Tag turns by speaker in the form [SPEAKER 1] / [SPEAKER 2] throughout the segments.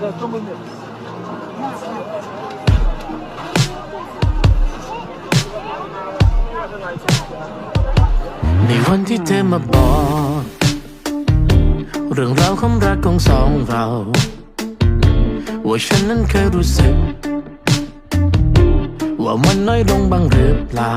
[SPEAKER 1] за то мы нет.
[SPEAKER 2] ในวันที่เธอมาบอกเรื่องราวความรักของสองเรา ว่าฉันนั้นเคยรู้สึก ว่ามันน้อยลงบ้างหรือเปล่า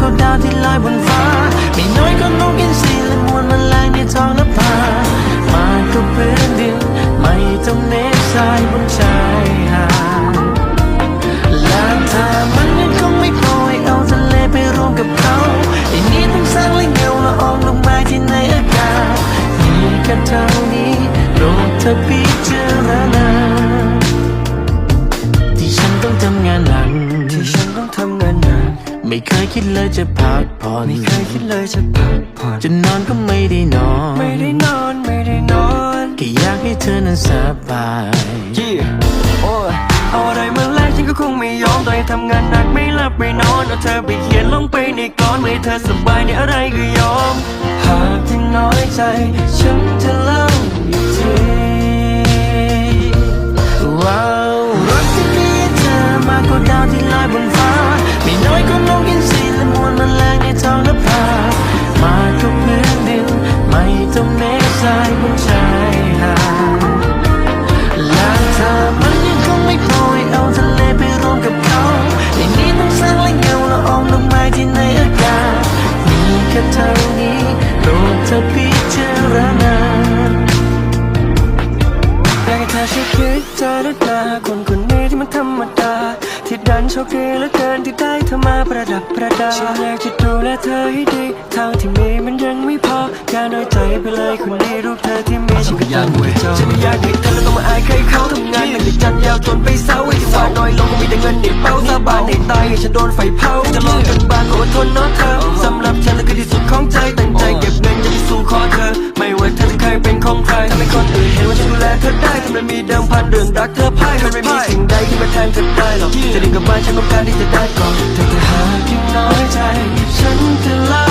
[SPEAKER 2] อมากกว่าดาวที่ลอยบนฟ้า ไม่น้อยก็นกอินทรีและมวลแมลงในท้องนภามากกว่าพื้นดิน ไม่ต้องเมฆทรายบนชายหาดและเธอมันยังคงไม่พอให้เอาทะเลไปรวมกับเขาไอ้นี้ต้องสร้างและเงาละอองลงมาที่ในอากาศมีแค่เท่านี้โปรดเธอพิจารณาที่ฉันต้องทำงานหนัก ไม่เคยคิดเลยจะพักผ่อน
[SPEAKER 3] ไม่เคยคิดเลยจะพักผ่อน
[SPEAKER 2] จะนอนก็ไม่ได้นอน
[SPEAKER 3] ไม่ได้นอนไม่ได้นอน
[SPEAKER 2] แค่อยากให้เธอนั้นสบาย
[SPEAKER 3] ยี่โอ้ยเอาอะไรมาแลกฉันก็คงไม่ยอมต่อให้ทำงานหนักไม่หลับไม่นอนเอาเธอไปเขียนลงไปในกลอนเมื่อให้เธอสบายในอะไรก็ยอม หากที่น้อยใจ ฉันจะเล่าอีกที
[SPEAKER 2] ว้าวรักที่มีเธอมากกว่าดาวที่ลอยบนฟ้าไม่ น้อยก็นกอินทรีและมวลแมลงในท้องนภามากกพื้นดิน ไม่ต้องเมฆทรายบนชายหาดและเธอ
[SPEAKER 3] ฉันอยากจะดูแลเธอให้ดี เท่าที่มีมันยังไม่พออย่าน้อยใจไปเลยคนนี้รูปเธอที่มีฉันก็ยังไม่จบฉันไม่อยากให้เธอแล้วต้องมาอายใครเขาทำงานหนักแต่จันยาวจนไปเศร้าไอ้ที่ว่าน้อยลงก็มีแต่เงินในเป้าสาบานในตายให้ฉันโดนไฟเผาจะลองจนบานอดทนเนาะเธอสำหรับฉันแล้วคือที่สุดของใจตั้งใจเก็บเงินจะไปสู่ขอเธอ ไม่ว่าเธอจะเคยเป็นของใครทำให้คนอื่นเห็นว่าฉันดูแลเธอได้ทำไมมีเดิมพันเรื่องรักเธอพ่ายมันไม่มีสิ่งใดที่มาแทนเธอได้หรอกจะดีกับบ้านฉันต้องการที่จะได้ก่อนแต่ถ้าหากยัง น้อยใจ ฉันจะเล่า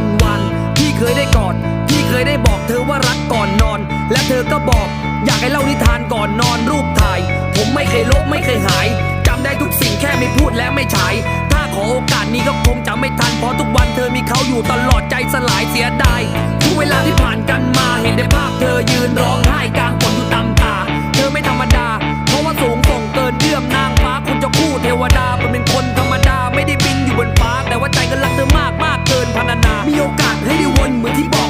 [SPEAKER 2] วันวันพี่เคยได้กอดพี่เคยได้บอกเธอว่ารักก่อนนอน และเธอก็บอก อ
[SPEAKER 4] ยากให้เล่านิทานก่อนนอนรูปถ่าย ผมไม่เคยลบไม่เคยหายจำได้ทุกสิ่งแค่ไม่พูดและไม่ฉาย ถ้าขอโอกาสนี้ก็คงจะไม่ทันเพราะทุกวันเธอมีเขาอยู่ตลอดใจสลายเสี
[SPEAKER 5] ยดายทุกเวลาที่ผ่านกันมาเห็นได้ภาพเธอยืนร้องไห้กลางฝนอยู่ตามตา เธอไม่ธรรมดา เพราะว่าสูงส่งเกินเอื้อมนางฟ้าคนจะคู่เทวดาเป็นคนธรรมดาไม่ได้บินอยู่บนฟ้าแต่ว่าใจก็รักเธอมากมากเกินพรรณนา มีโอกาสให้ได้วนเหมือนที่บอก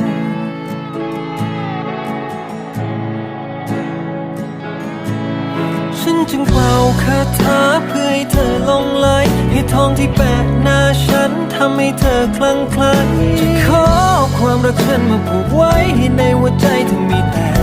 [SPEAKER 6] จึงเป่าคาถาเพื่อให้เธอลงไหลให้ทองที่แปะหน้าฉันทำให้เธอคลั่งคล้ายจะขอความรักฉันมาผูกไว้ให้ในหัวใจเธอมีแต่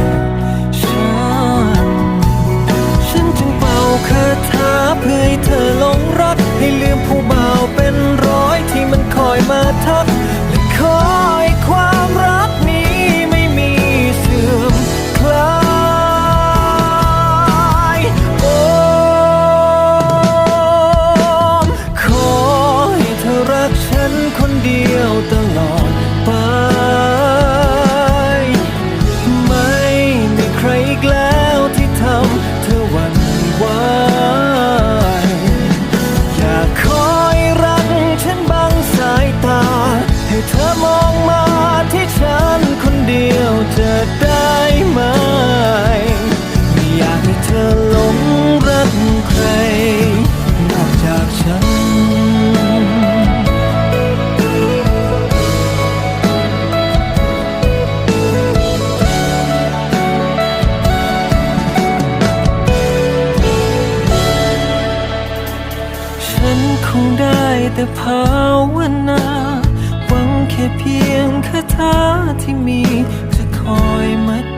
[SPEAKER 6] พียงแค่เธอที่มีจะคอยมา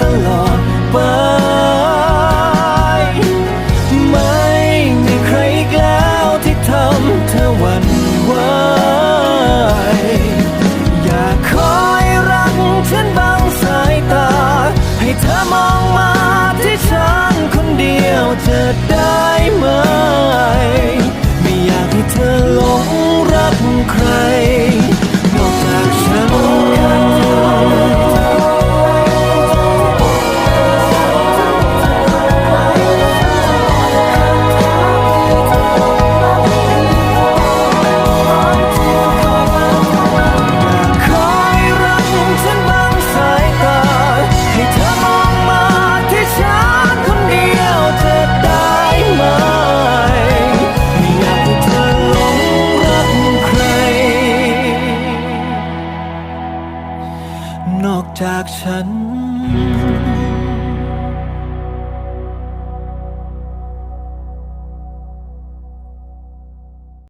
[SPEAKER 6] ตลอดไป